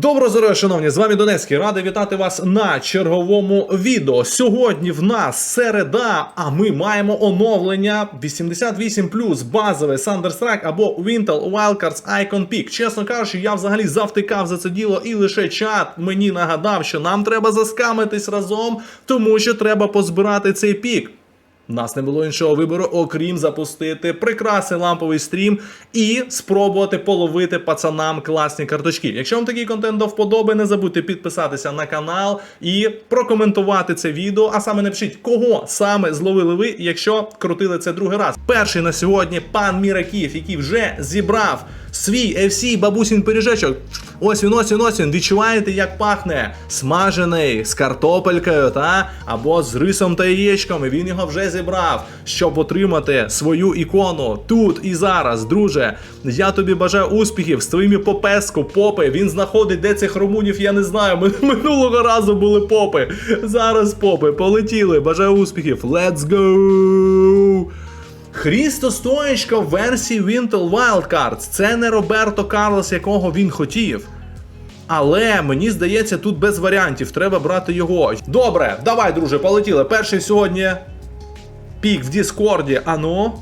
Доброго здоров'я, шановні! З вами Донецький. Радий вітати вас на черговому відео. Сьогодні в нас середа, а ми маємо оновлення 88 базове Thunderstrike або Wintel Wildcards Icon Peak. Чесно кажучи, я взагалі завтикав за це діло, і лише чат мені нагадав, що нам треба заскамитись разом, тому що треба позбирати цей пік. У нас не було іншого вибору, окрім запустити прекрасний ламповий стрім і спробувати половити пацанам класні карточки. Якщо вам такий контент до вподоби, не забудьте підписатися на канал і прокоментувати це відео. А саме напишіть, кого саме зловили ви, якщо крутили це другий раз. Перший на сьогодні пан Міраків, який вже зібрав свій FC бабусін пиріжечок. Ось він, ось він, ось він. Відчуваєте, як пахне смажений з картопелькою, та або з рисом та яєчком. Він його вже зібрав, щоб отримати свою ікону тут і зараз. Друже, я тобі бажаю успіхів з твоїми попеску, попи. Він знаходить, де цих румунів, я не знаю. Ми минулого разу були попи. Зараз попи. Полетіли. Бажаю успіхів. Let's go! Хрісто Стоєчка в версії Wintel Wildcards. Це не Роберто Карлос, якого він хотів. Але мені здається, тут без варіантів. Треба брати його. Добре, давай, друже, полетіли. Перший сьогодні пік в Діскорді. Ану.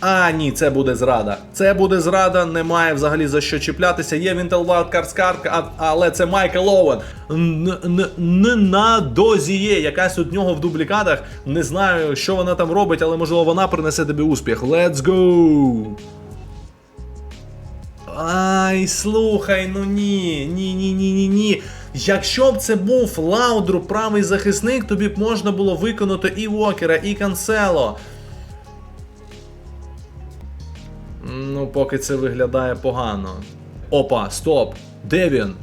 А, ні, це буде зрада. Це буде зрада, немає взагалі за що чіплятися. Є Wintel Wildcards картка, але це Майкл Оуен. Не на дозі є. Якась у нього в дублікатах. Не знаю, що вона там робить, але можливо вона принесе тобі успіх. Let's go! Ай, слухай, ну ні, ні, ні, ні, ні, ні. Якщо б це був Лаудру правий захисник, тобі б можна було виконати і Вокера, і Канцело. Ну, поки це виглядає погано. Опа, стоп. Де він?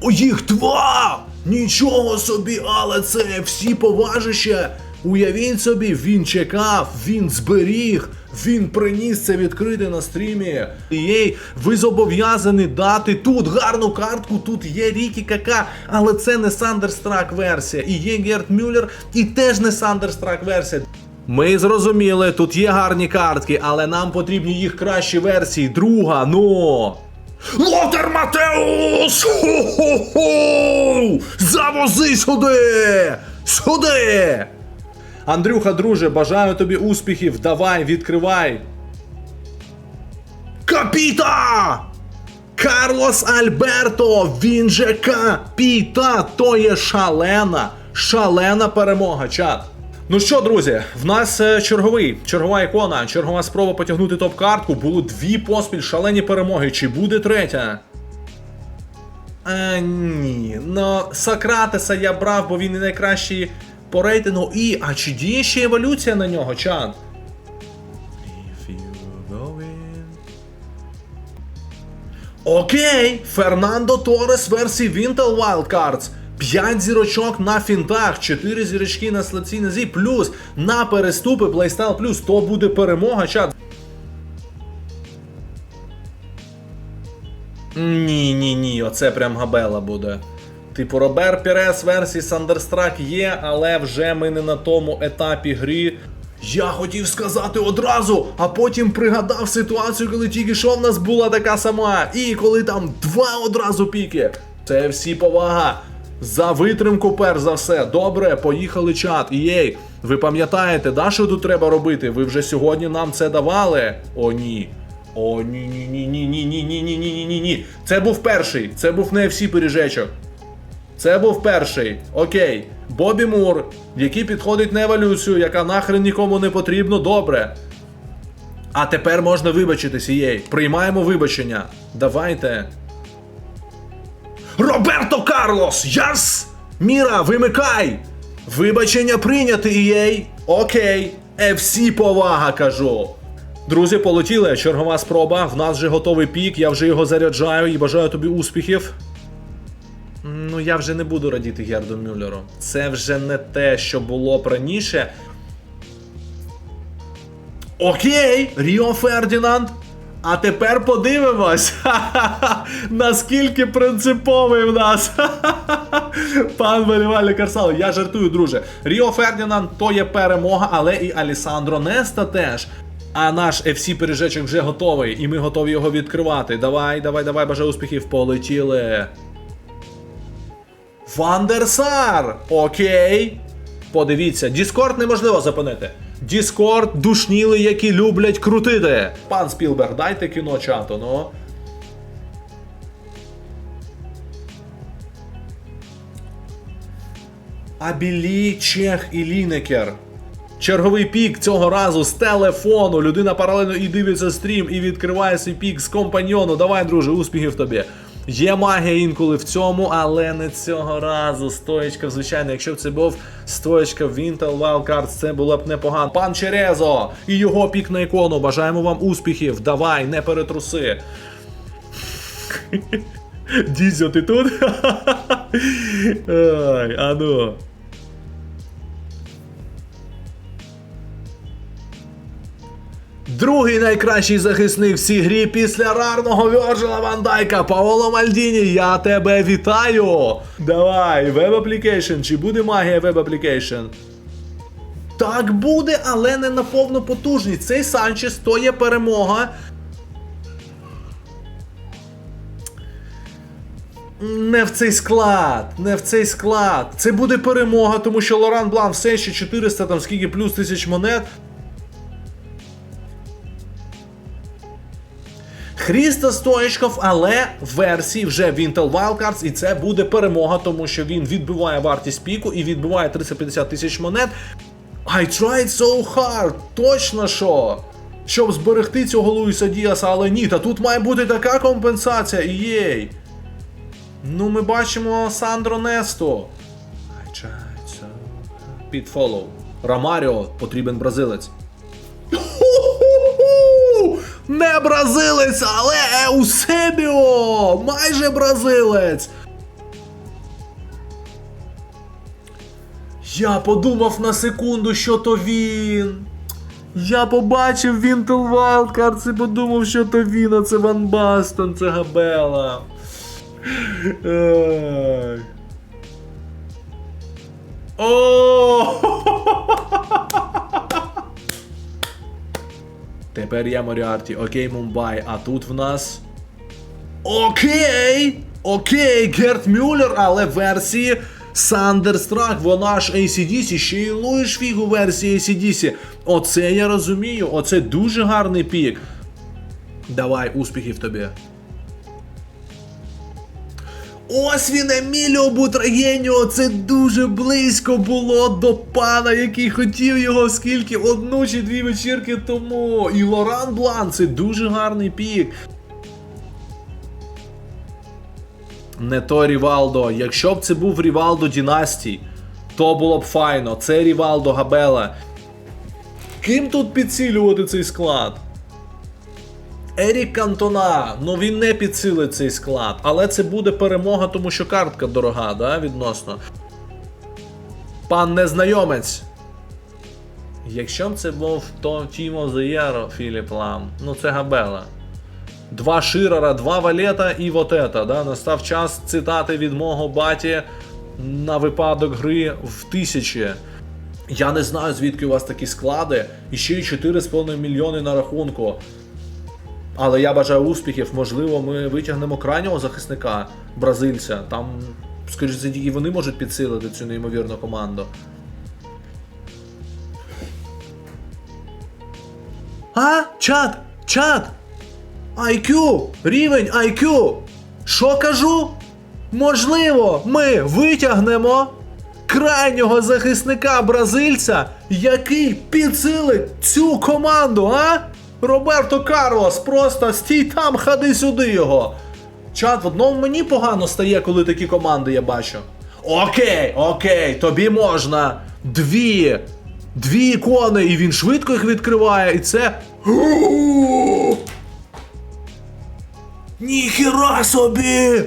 О, їх два! Нічого собі, але це всі поважище. Уявіть собі, він чекав, він зберіг, він приніс це відкрити на стрімі. Єй, ви зобов'язані дати тут гарну картку, тут є Рікі Кака, але це не Сандерстрак версія. І є Герт Мюллер, і теж не Сандерстрак версія. Ми зрозуміли, тут є гарні картки, але нам потрібні їх кращі версії. Друга, ну. Лотер Матеус! Хо-хо-хо! Завози сюди! Сюди! Андрюха, друже, бажаю тобі успіхів. Давай, відкривай. Капіта! Карлос Альберто! Він же капіта! То є шалена, шалена перемога, чат. Ну що, друзі, в нас е, черговий, чергова ікона, чергова спроба потягнути топ-картку. Було дві поспіль шалені перемоги. Чи буде третя? А, ні. Ну, Сократеса я брав, бо він не найкращий по рейтингу. І, а чи діє ще еволюція на нього, чат? Окей, Фернандо Торрес версії Wintel Wildcards. 5 зірочок на фінтах, 4 зірочки на слаці нозі, плюс на переступи плейстайл плюс. То буде перемога, чат. Ні, ні, ні, оце прям габела буде. Типу, Робер Пірес версії Сандерстрак є, але вже ми не на тому етапі грі. Я хотів сказати одразу, а потім пригадав ситуацію, коли тільки що в нас була така сама. І коли там два одразу піки. Це всі повага. За витримку, перш за все. Добре, поїхали чат. Єй, ви пам'ятаєте, да, що тут треба робити? Ви вже сьогодні нам це давали? О, ні. О, ні, ні, ні, ні, ні, ні, ні, ні, ні, ні, ні, ні. Це був перший. Це був не всі пиріжечок. Це був перший. Окей. Бобі Мур, який підходить на еволюцію, яка нахрен нікому не потрібно, добре. А тепер можна вибачитися їй. Приймаємо вибачення. Давайте. Роберто Карлос! Яс! Міра, вимикай! Вибачення прийняти їй. Окей. FC повага кажу. Друзі, полетіли. Чергова спроба. В нас вже готовий пік. Я вже його заряджаю і бажаю тобі успіхів. Ну, я вже не буду радіти Герду Мюллеру. Це вже не те, що було б раніше. Окей, Ріо Фердінанд. А тепер подивимось, наскільки принциповий в нас. Пан Валівальний Карсал, я жартую, друже. Ріо Фердінанд то є перемога, але і Алісандро Неста теж. А наш FC пиріжечок вже готовий, і ми готові його відкривати. Давай, давай, давай, бажаю успіхів, полетіли. Вандерсар! Окей. Подивіться, Діскорд неможливо зупинити. Діскорд душніли, які люблять крутити. Пан Спілберг, дайте кіно чату, ну. Абілі, Чех і Лінекер. Черговий пік цього разу з телефону. Людина паралельно і дивиться стрім, і відкриває свій пік з компаньйону. Давай, друже, успіхів тобі. Є магія інколи в цьому, але не цього разу. Стоєчка, звичайно, якщо б це був стоєчка в Intel Wildcards, це було б непогано. Пан Черезо і його пік на ікону. Бажаємо вам успіхів. Давай, не перетруси. Дізьо, ти тут? Ай, а Другий найкращий захисник в цій грі після рарного Вьорджила Ван Дайка Паоло Мальдіні. Я тебе вітаю! Давай, веб аплікейшн. Чи буде магія веб аплікейшн? Так буде, але не на повну потужність. Цей Санчес то є перемога. Не в цей склад, не в цей склад. Це буде перемога, тому що Лоран Блан все ще 400, там скільки плюс тисяч монет. Хріста Стоїчков, але в версії вже в Intel Wildcards, і це буде перемога, тому що він відбиває вартість піку і відбиває 350 тисяч монет. I tried so hard, точно що. Щоб зберегти цього Луїса Діаса, але ні, та тут має бути така компенсація, єй. Ну, ми бачимо Сандро Несто. Під фоллоу. Ромаріо потрібен бразилець. Не бразилець, але Еусебіо! Майже бразилець! Я подумав на секунду, що то він. Я побачив Вінтел Wildcards і подумав, що то він, а це Ван Бастон, це Габела. Ай. Тепер я Моріарті, окей, Мумбай, а тут в нас. Окей! Окей, Герт Мюллер, але в версії Сандерстрак, вона ж ACDC, ще й Луїш Фігу версії ACDC. Оце я розумію, оце дуже гарний пік. Давай, успіхів тобі. Ось він Еміліо Бутрагеніо, це дуже близько було до пана, який хотів його скільки одну чи дві вечірки тому. І Лоран Блан, це дуже гарний пік. Не то Рівалдо. Якщо б це був Рівалдо Дінастій, то було б файно. Це Рівалдо Габела. Ким тут підцілювати цей склад? Ерік Кантона, ну він не підсилить цей склад, але це буде перемога, тому що картка дорога, да, відносно. Пан незнайомець. Якщо б це був то Тімо Зеєро, Філіп Лам, ну це Габела. Два Ширера, два Валета і вот это, да? Настав час цитати від мого баті на випадок гри в тисячі. Я не знаю, звідки у вас такі склади, і ще й 4,5 мільйони на рахунку. Але я бажаю успіхів. Можливо, ми витягнемо крайнього захисника бразильця. Там, скоріш за тільки вони можуть підсилити цю неймовірну команду. А? Чат! Чат! IQ! Рівень IQ! Що кажу? Можливо, ми витягнемо крайнього захисника бразильця, який підсилить цю команду, а? Роберто Карлос, просто стій там, ходи сюди його. Чат, в одному мені погано стає, коли такі команди я бачу. Окей, окей, тобі можна. Дві. Дві ікони, і він швидко їх відкриває, і це. Ніхіра собі!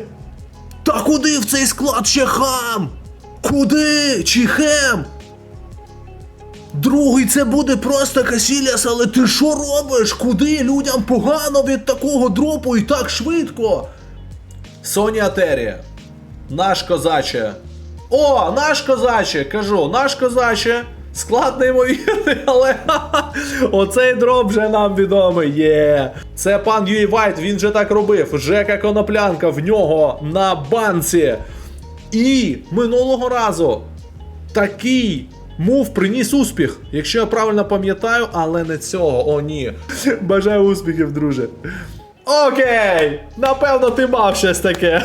Та куди в цей склад ще хам? Куди? Чи хем? Другий це буде просто Касіліас, але ти що робиш? Куди людям погано від такого дропу і так швидко? Соня Терія. Наш козаче. О, наш козаче, кажу, наш козаче. Склад неймовірний, але оцей дроп вже нам відомий. Є. Це пан Юй Вайт, він же так робив. Жека Коноплянка в нього на банці. І минулого разу такий мув приніс успіх, якщо я правильно пам'ятаю, але не цього. О, ні. Бажаю успіхів, друже. Окей! Напевно, ти мав щось таке.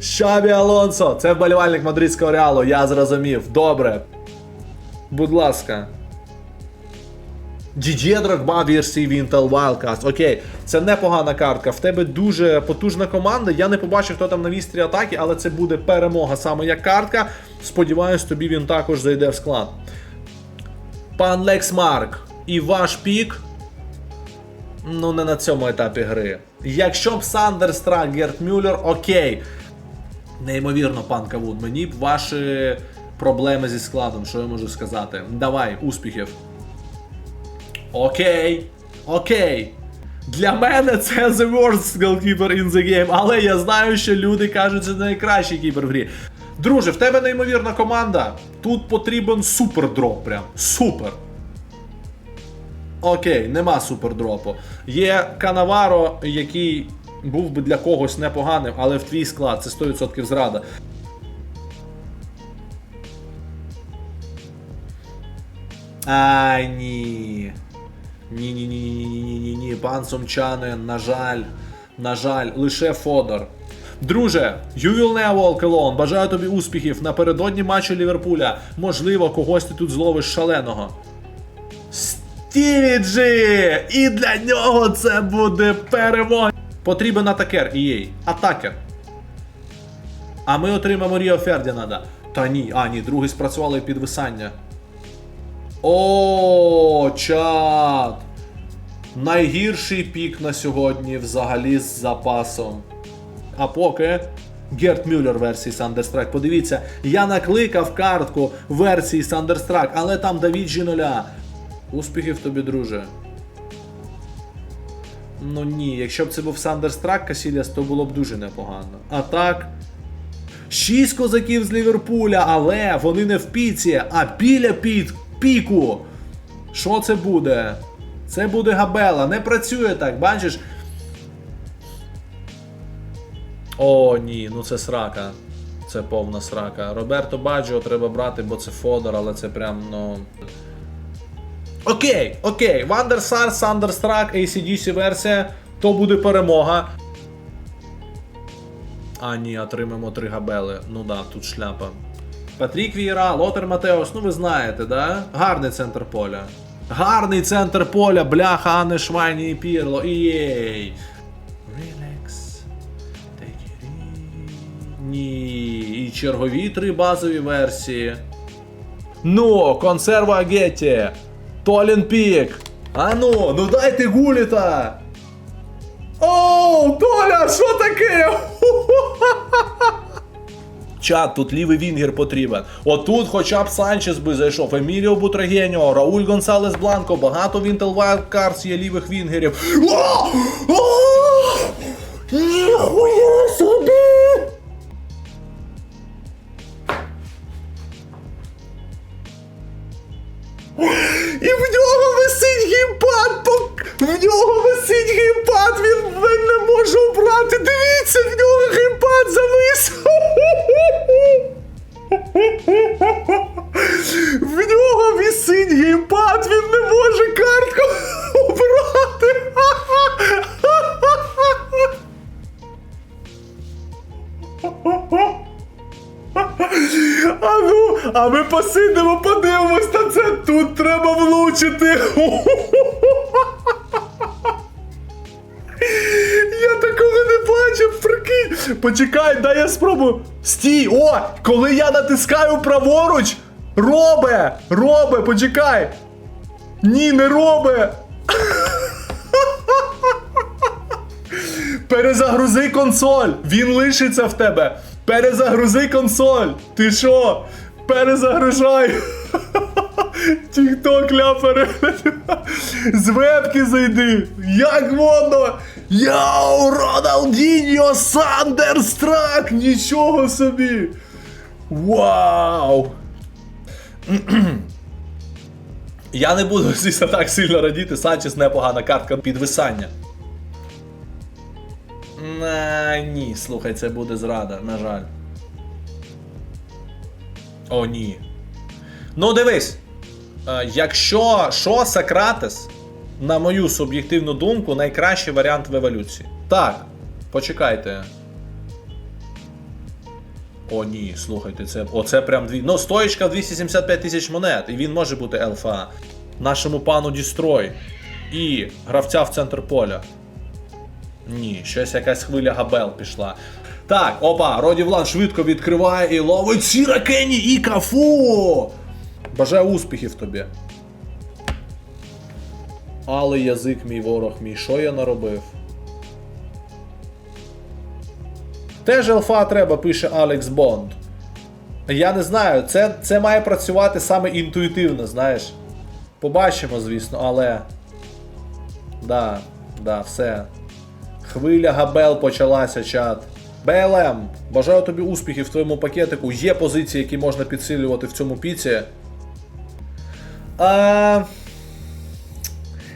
Шабі Алонсо, це вболівальник мадридського реалу, я зрозумів. Добре. Будь ласка. Дідє Дрогба версії Intel Wildcast. Окей, це непогана картка. В тебе дуже потужна команда. Я не побачив, хто там на вістрі атаки, але це буде перемога саме як картка. Сподіваюсь, тобі він також зайде в склад. Пан Лекс Марк. І ваш пік. Ну, не на цьому етапі гри. Якщо б Сандерстрак, Герт Мюллер, окей. Неймовірно, пан Кавун, мені б ваші проблеми зі складом, що я можу сказати. Давай, успіхів. Окей. Окей. Для мене це the worst goalkeeper in the game, але я знаю, що люди кажуть, що це найкращий кіпер в грі. Друже, в тебе неймовірна команда. Тут потрібен супер дроп прям. Супер. Окей, нема супердропу. Є Канаваро, який був би для когось непоганим, але в твій склад це 100% зрада. Ай, ні. Ні, ні, ні, ні, ні, ні, ні, ні. Пан Сомчанин, на жаль, на жаль, лише Фодор. Друже, you will never. Бажаю тобі успіхів напередодні матчу Ліверпуля. Можливо, когось ти тут зловиш шаленого. Стівіджі! І для нього це буде перемога. Потрібен атакер EA. Атакер. А ми отримаємо Ріо Фердінанда. Та ні, а ні, другий спрацювали підвисання. О, чат! Найгірший пік на сьогодні взагалі з запасом. А поки Герт Мюллер версії Сандерстрак. Подивіться, я накликав картку версії Сандерстрак, але там Давід нуля. Успіхів тобі, друже. Ну ні, якщо б це був Сандерстрак Касіліас, то було б дуже непогано. А так. Шість козаків з Ліверпуля, але вони не в піці, а біля піт, піку. Що це буде? Це буде габела. Не працює так, бачиш? О, ні, ну це срака. Це повна срака. Роберто Баджо треба брати, бо це Фодор, але це прям, ну. Окей, окей. Вандерсар, Сандерстрак, ACDC версія. То буде перемога. А, ні, отримаємо три габели. Ну да, тут шляпа. Патрік Віра, Лотер Матеос, ну ви знаєте, да? Гарний центр поля. Гарний центр поля, бляха, Анне Швайні і Пірло. Ієй. Ні. І чергові три базові версії. Ну, консерва Гетті. Толін Пік. А ну, дайте гуліта. Оу, Толя, що таке? Чат, тут лівий вінгер потрібен. Отут хоча б Санчес би зайшов, Еміліо Бутрагеніо, Рауль Гонсалес Бланко, багато в Intel Wildcards є лівих вінгерів. Ніхуя собі! А ми посидимо, подивимось на це. Тут треба влучити. Я такого не бачив, прикинь. Почекай, дай я спробую. Стій! О! Коли я натискаю праворуч, робе! Робе, почекай! Ні, не робе! Перезагрузи консоль! Він лишиться в тебе! Перезагрузи консоль! Ти що? Перезагружай! Тікток ляпери! З вебки зайди! Як воно? Йоу, Роналдіньо Сандерстрак! Нічого собі! Вау! Я не буду звісно так сильно радіти. Санчес непогана картка підвисання. На, ні, слухай, це буде зрада, на жаль. О, ні. Ну, дивись. Е, якщо що Сократес, на мою суб'єктивну думку, найкращий варіант в еволюції. Так, почекайте. О, ні, слухайте, це. Оце прям дві. Ну, стоїчка 275 тисяч монет, і він може бути ЛФА. Нашому пану Дістрой. І гравця в центр поля. Ні, щось якась хвиля габел пішла. Так, опа, Роді Влан швидко відкриває і ловить Сіра Кенні і кафу. Бажаю успіхів тобі. Але язик мій ворог мій, що я наробив? Теж ЛФА треба, пише Алекс Бонд. Я не знаю, це, це має працювати саме інтуїтивно, знаєш. Побачимо, звісно, але. Да, да, все. Хвиля габел почалася, чат. БЛМ, бажаю тобі успіхів в твоєму пакетику. Є позиції, які можна підсилювати в цьому піці. А...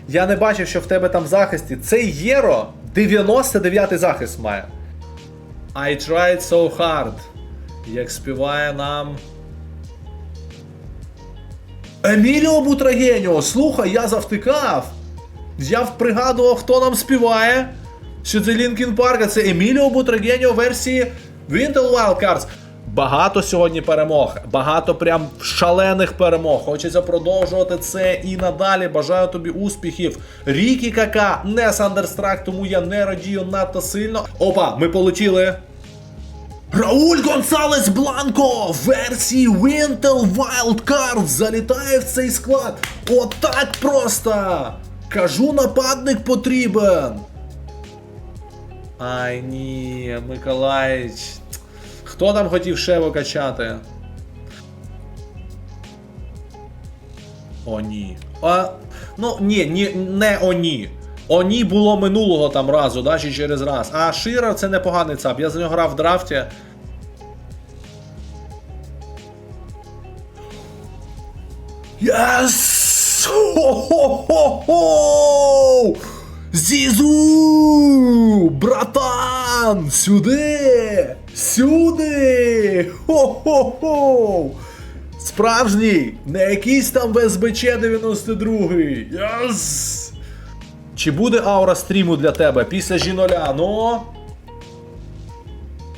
Я не бачив, що в тебе там в захисті. Цей Єро 99 захист має. I tried so hard. Як співає нам. Еміліо Бутрагеніо, слухай, я завтикав. Я пригадував, хто нам співає. Що це Лінкін Парк, а це Еміліо Бутрагеніо версії Winter Wild Cards. Багато сьогодні перемог, багато прям шалених перемог. Хочеться продовжувати це і надалі. Бажаю тобі успіхів. Рікі Кака не Сандерстрак, тому я не радію надто сильно. Опа, ми полетіли. Рауль Гонсалес Бланко версії Winter Wild Cards залітає в цей склад. Отак просто. Кажу, нападник потрібен. Ай ні, Миколаїч. Хто там хотів Шево качати? О, ні. А, ну, ні, ні, не оні. Оні було минулого там разу, да, чи через раз. А Шира це непоганий цап. Я за нього грав в драфті. Yes! Хо-хо-хо-хо! Зізу! Братан! Сюди! Сюди! Хо-хо-хо! Справжній! Не якийсь там ВСБЧ 92 Yes! Чи буде аура стріму для тебе після жіноля? Ну?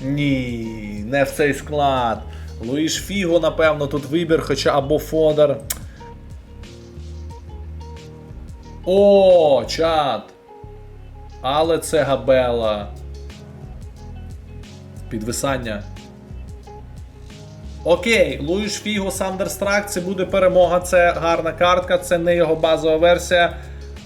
Ні, не в цей склад. Луїш Фіго, напевно, тут вибір, хоча або Фодор. О, чат. Але це габела. Підвисання. Окей, Луїш Фіго Сандерстрак, це буде перемога, це гарна картка, це не його базова версія.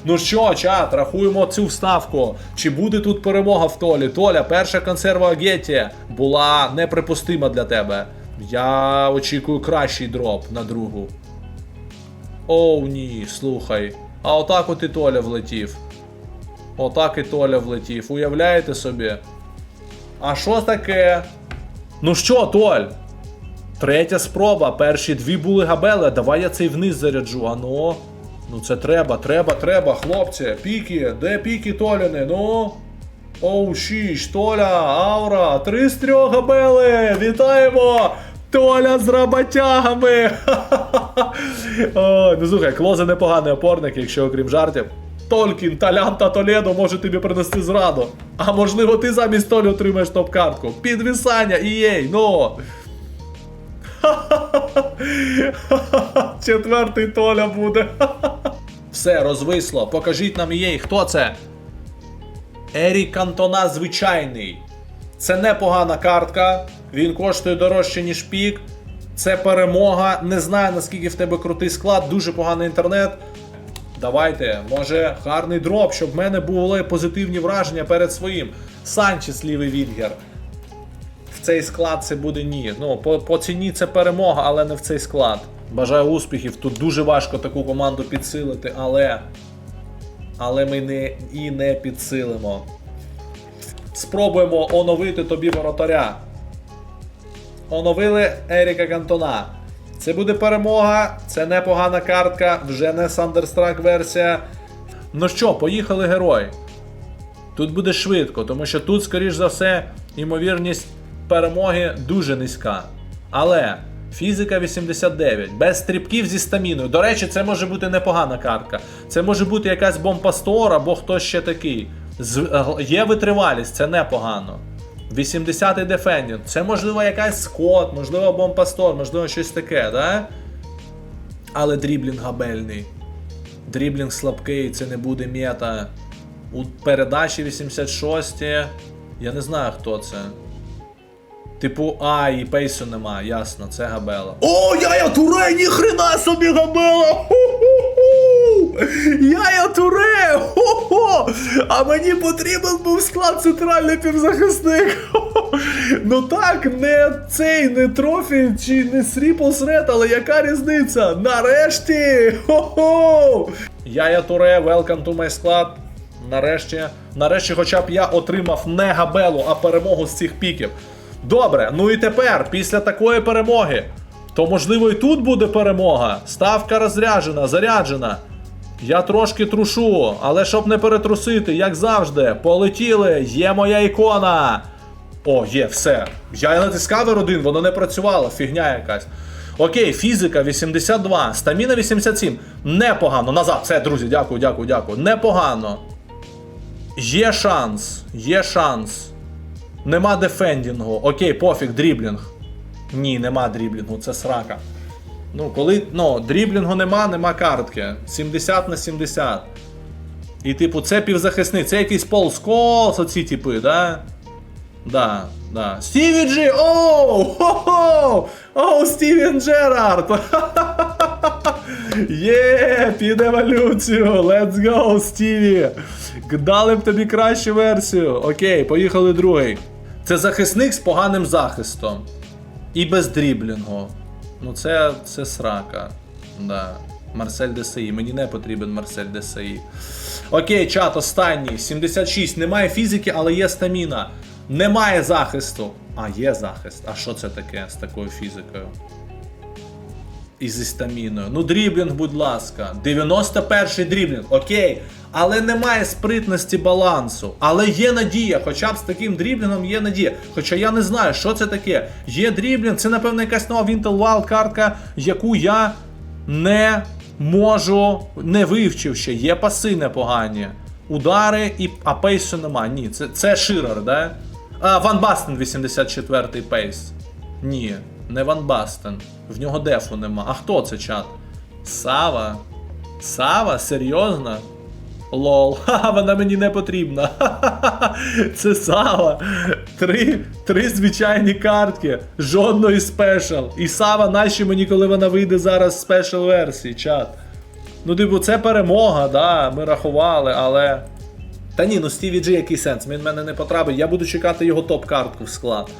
Ну що, чат, рахуємо цю вставку. Чи буде тут перемога в Толі? Толя, перша консерва Гетті була неприпустима для тебе. Я очікую кращий дроп на другу. Оу ні, слухай. А отак от і Толя влетів. Отак і Толя влетів. Уявляєте собі? А що таке? Ну що, Толь? Третя спроба. Перші дві були габели. Давай я цей вниз заряджу. Ано. Ну це треба, треба, треба, хлопці. Піки, де піки Толяни? Ну. Оу, шіш, Толя, аура, три з трьох габели! Вітаємо! Толя з роботягами! О, ну слухай, клозе непоганий опорник, якщо окрім жартів. Толкін, Талян та Толедо може тобі принести зраду. А можливо, ти замість Толі отримаєш топ-картку. Підвисання, ієй, ну. Четвертий Толя буде. Все, розвисло. Покажіть нам їй, хто це? Ерік Кантона звичайний. Це непогана картка. Він коштує дорожче, ніж пік. Це перемога. Не знаю, наскільки в тебе крутий склад, дуже поганий інтернет. Давайте, може, гарний дроп, щоб в мене були позитивні враження перед своїм. Санчес лівий Вільгер. В цей склад це буде ні. Ну, по, по ціні це перемога, але не в цей склад. Бажаю успіхів. Тут дуже важко таку команду підсилити, але. Але ми не і не підсилимо. Спробуємо оновити тобі воротаря. Оновили Еріка Кантона. Це буде перемога, це непогана картка, вже не Сандерстрак версія. Ну що, поїхали герой. Тут буде швидко, тому що тут, скоріш за все, ймовірність перемоги дуже низька. Але фізика 89, без стрибків зі стаміною. До речі, це може бути непогана картка. Це може бути якась бомбпастор або хтось ще такий. Е, є витривалість, це непогано. 80-й дефендінг. Це можливо якась скот, можливо, бомбпастор, можливо, щось таке, да? Але дріблінг габельний. Дріблінг слабкий, це не буде мета. У передачі 86 я не знаю хто це. Типу, а, і пейсу нема, ясно, це Габела. О, я Туре, ніхрена собі Габела! Ху-ху-ху! Я Туре! Хо-хо! А мені потрібен був склад центральний півзахисник. Ну так, не цей, не трофі чи не Сріплс Ред, але яка різниця? Нарешті! Хо-хо! Я Туре, welcome to my склад. Нарешті, нарешті, хоча б я отримав не габелу, а перемогу з цих піків. Добре, ну і тепер, після такої перемоги, то можливо і тут буде перемога. Ставка розряджена, заряджена. Я трошки трушу, але щоб не перетрусити, як завжди, полетіли, є моя ікона. О, є, все. Я натискав R1, воно не працювало, фігня якась. Окей, фізика 82, стаміна 87. Непогано. Назад, все, друзі, дякую, дякую, дякую. Непогано. Є шанс, є шанс. Нема дефендінгу. Окей, пофіг, дріблінг. Ні, нема дріблінгу, це срака. Ну, коли. Ну, дріблінгу нема, нема картки. 70 на 70. І, типу, це півзахисник, це якийсь Пол Сколс, оці типи, да? Да, да. Стіві Джі! Оу! Хо-хо! Оу, Стівен Джерард! Є, під еволюцію! Let's go, Стіві! Дали б тобі кращу версію. Окей, поїхали другий. Це захисник з поганим захистом. І без дріблінгу. Ну, це, це срака. Да. Марсель Десаї. Мені не потрібен Марсель Десаї. Окей, чат, останній. 76. Немає фізики, але є стаміна. Немає захисту. А, є захист. А що це таке з такою фізикою? І зі стаміною. Ну, дріблінг, будь ласка. 91-й дріблінг, окей. Але немає спритності балансу. Але є надія. Хоча б з таким дріблінгом є надія. Хоча я не знаю, що це таке. Є дріблінг, це, напевно, якась нова Wintel Wild картка, яку я не можу, не вивчив ще. Є паси непогані. Удари і. А пейсу нема. Ні, це, це Ширер, да? А, Ван Бастен 84-й пейс. Ні, не Ван Бастен. В нього дефу нема. А хто це чат? Сава? Сава? Серйозно? Лол, ха, вона мені не потрібна. Ха-ха-ха, Це Сава. Три, три звичайні картки, жодної спешл. І Сава наші мені, коли вона вийде зараз спешл версії, чат. Ну, типу, це перемога, да, ми рахували, але. Та ні, ну Стіві Джі який сенс, він мене не потрапить. Я буду чекати його топ-картку в склад.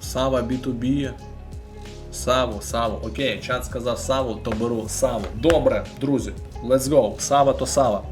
Сава B2B. Саву, Саву. Окей, чат сказав Саву, то беру Саву. Добре, друзі, let's go. Сава то Сава.